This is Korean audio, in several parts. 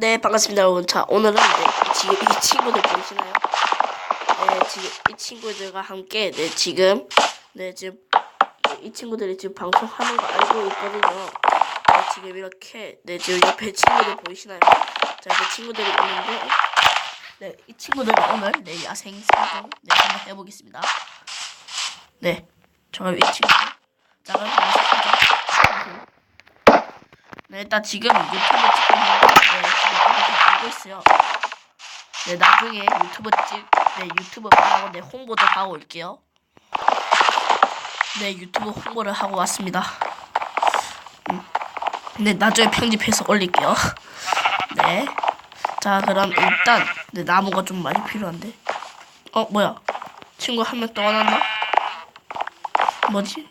네, 반갑습니다, 여러분. 자, 오늘은 네, 지금 이 친구들 보이시나요? 네, 지금 이 친구들과 함께, 네, 지금, 네, 지금, 네, 이 친구들이 지금 방송하는 거 알고 있거든요. 네, 지금 이렇게, 네, 지금 옆에 친구들 보이시나요? 자, 그 친구들이 있는데, 네, 이 친구들 오늘, 네, 야생 생존, 네, 한번 해보겠습니다. 네, 저가 이 친구. 자, 그럼 시작하죠. 네, 일단 지금 유튜브 찍고 지금 알고 있어요. 네, 나중에 유튜브 찍, 네, 유튜브 하고, 네, 홍보도 하고 올게요. 네, 유튜브 홍보를 하고 왔습니다. 음, 네, 나중에 편집해서 올릴게요. 네. 자, 그럼 일단, 네, 나무가 좀 많이 필요한데. 어, 뭐야? 친구 한 명 떠났나? 뭐지?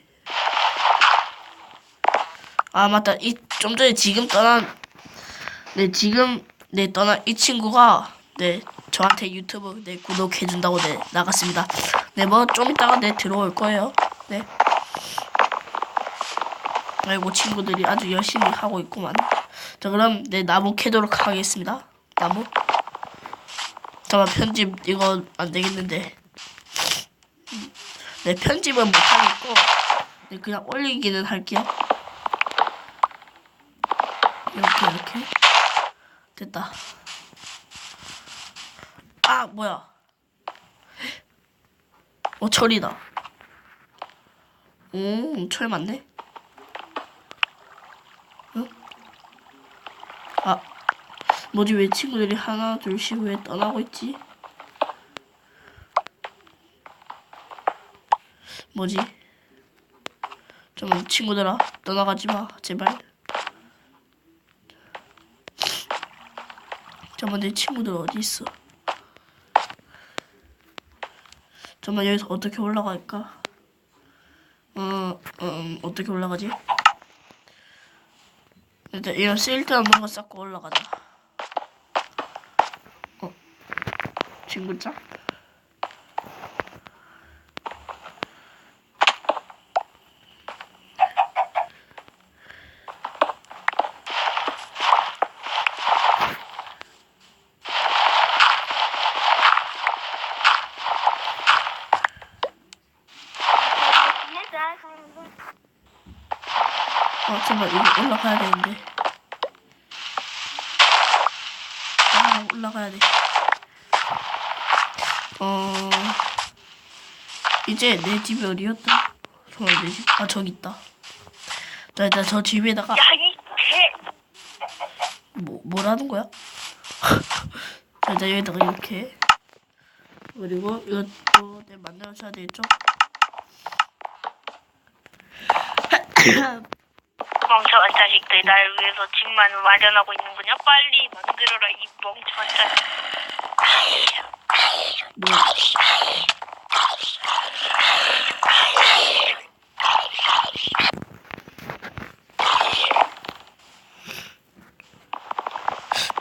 아 맞다 이 좀 전에 지금 떠난 네 지금 네 떠난 이 친구가 네 저한테 유튜브 네 구독해 준다고 네 나갔습니다. 네 뭐 좀 이따가 네 들어올 거예요. 네. 아이고 친구들이 아주 열심히 하고 있구만. 자 그럼 네 나무 캐도록 하겠습니다. 나무. 잠깐 편집 이거 안 되겠는데. 음, 네 편집은 못 하겠고 네 그냥 올리기는 할게요. 이렇게 이렇게 됐다. 아 뭐야? 어 철이다. 오 철 맞네. 응? 아 뭐지 왜 친구들이 하나 둘씩 왜 떠나고 있지? 뭐지? 좀 친구들아 떠나가지 마 제발. 잠깐만 내 친구들 어디 있어? 잠깐만 여기서 어떻게 올라갈까? 어, 음, 어떻게 올라가지? 일단 이런 쓸데 없는 거 쌓고 올라가자. 어, 친구짱? 어, 잠깐 이거 올라가야 되는데. 아, 올라가야 돼. 어, 이제 내 집이 어디였다? 정말 내 집. 아, 저기 있다. 자, 일단 저 집에다가 야, 이 개! 뭐 뭐라는 거야? 자, 일단 여기다가 이렇게 그리고 이것도 내 만들어줘야 되겠죠? 멍청한 자식들 날 위해서 집만 마련하고 있는군요. 빨리 만들어라 이 멍청한 자식.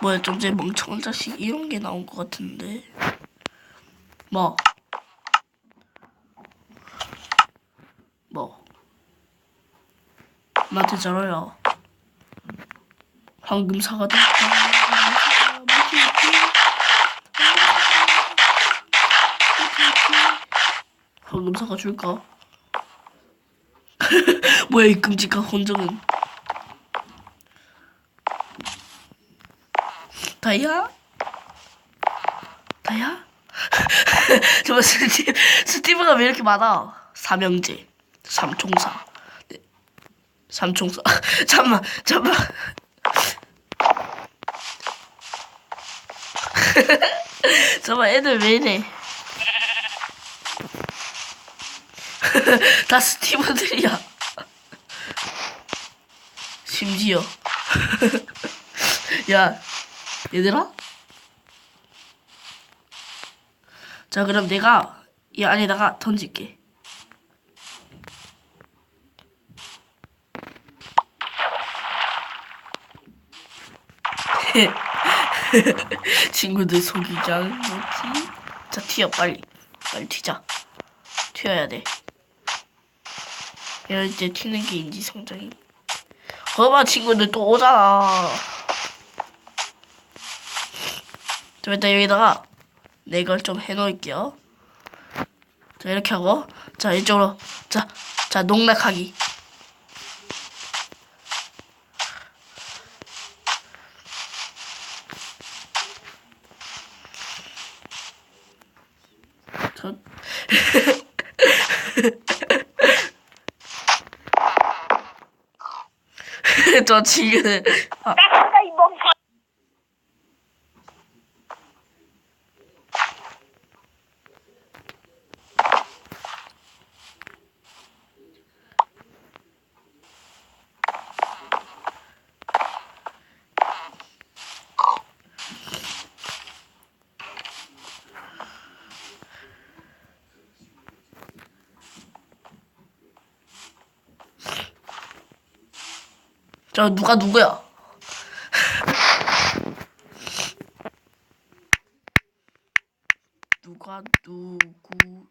뭐야? 전에 멍청한 자식 이런 게 나온 것 같은데 뭐? 뭐? 사과도 있다 뭐지, 뭐지? 황금 사과 줄까? 뭐야 이 끔찍한 혼정은 다이아? 다이아? 저 스티, 스티브가 왜 이렇게 많아? 삼형제, 삼총사, 네. 삼총 사. 잠만, 잠만. 잠만, 애들 왜 이래? 다 스티브들이야. 심지어. 야, 얘들아? 자, 그럼 내가 이 안에다가 던질게. 친구들 속이지 뭐지? 자, 튀어, 빨리. 빨리 튀자. 튀어야 돼. 이럴 때 튀는 게 인지성장이. 거봐, 친구들 또 오잖아. 네 좀 이따 여기다가 내 걸 좀 해놓을게요. 자, 이렇게 하고. 자, 이쪽으로. 자, 자, 농락하기. 找七个人。 저 누가 누구야? 누가 누구